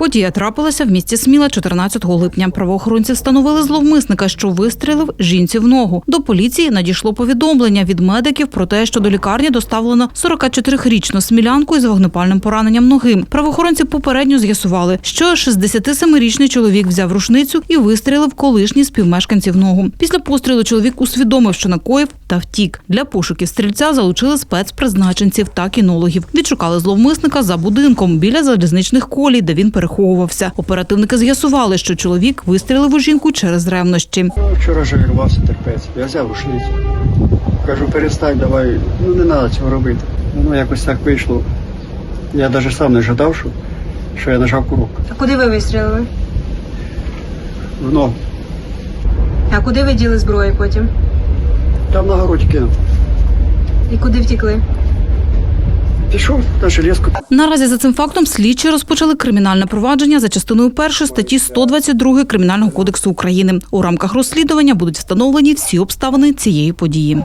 Подія трапилася в місті Сміла 14 липня. Правоохоронці встановили зловмисника, що вистрілив жінці в ногу. До поліції надійшло повідомлення від медиків про те, що до лікарні доставлено 44-річну смілянку із вогнепальним пораненням ноги. Правоохоронці попередньо з'ясували, що 67-річний чоловік взяв рушницю і вистрілив колишній співмешканців ногу. Після пострілу чоловік усвідомив, що накоїв та втік. Для пошуків стрільця залучили спецпризначенців та кінологів. Відшукали зловмисника за будинком біля залізничних колій, де він переховувався. Оперативники з'ясували, що чоловік вистрілив у жінку через ревнощі. Ну, Вчора ж терпець. Я взяв рушницю. Кажу, перестань, давай, ну не треба цього робити. Ну якось так вийшло. Я навіть сам не жадав, що, що я нажав курок. А куди ви вистрілили? В ногу. А куди ви діли зброю потім? Там на городі кинув. І куди втікли? Пішов на железку. Наразі за цим фактом слідчі розпочали кримінальне провадження за частиною першої статті 122 Кримінального кодексу України. У рамках розслідування будуть встановлені всі обставини цієї події.